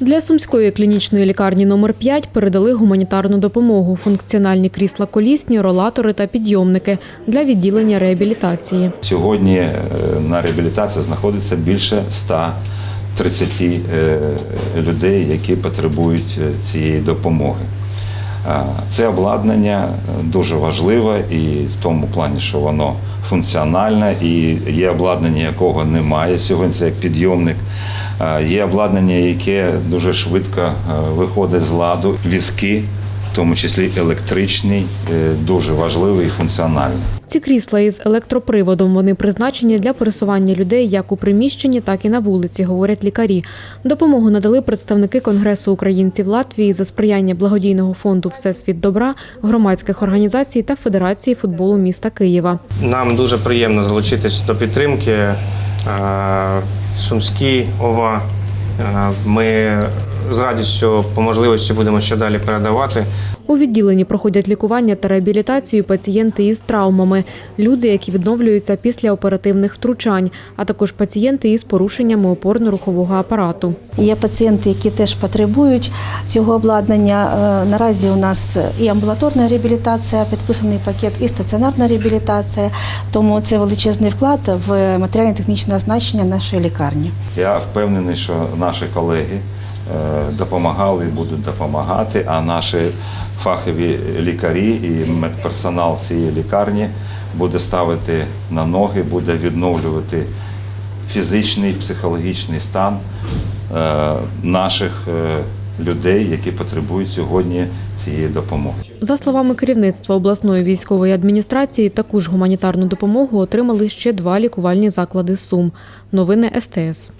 Для сумської клінічної лікарні номер 5 передали гуманітарну допомогу, функціональні крісла колісні, ролатори та підйомники для відділення реабілітації. Сьогодні е, на реабілітації знаходиться більше 130 е, людей, які потребують е, цієї допомоги. Це обладнання е, дуже важливе і в тому плані, що воно функціональне, і є обладнання, якого немає сьогодні. Це як підйомник. Є обладнання, яке дуже швидко е, виходить з ладу. Візки, в тому числі електричний, е, дуже важливий і функціональний. Ці крісла із електроприводом вони призначені для пересування людей як у приміщенні, так і на вулиці, говорять лікарі. Допомогу надали представники Конгресу українців Латвії за сприяння благодійного фонду Всесвіт добра, громадських організацій та Федерації футболу міста Києва. Нам дуже приємно залучитись до підтримки. Е, Сумські ОВА. Е, Ми з радістю по можливості будемо ще далі передавати. У відділенні проходять лікування та реабілітацію пацієнти із травмами, люди, які відновлюються після оперативних втручань, а також пацієнти із порушеннями опорно-рухового апарату. Є пацієнти, які теж потребують цього обладнання. Е, Наразі у нас і амбулаторна реабілітація, підписаний пакет, і стаціонарна реабілітація. Тому це величезний вклад в матеріально-технічне оснащення нашої лікарні. Я впевнений, що наші колеги допомагали і будуть допомагати, а наші фахові лікарі і медперсонал цієї лікарні буде ставити на ноги, буде відновлювати фізичний, психологічний стан е, наших е, людей, які потребують сьогодні цієї допомоги. За словами керівництва обласної військової адміністрації, таку ж гуманітарну допомогу отримали ще два лікувальні заклади Сум. Новини СТС.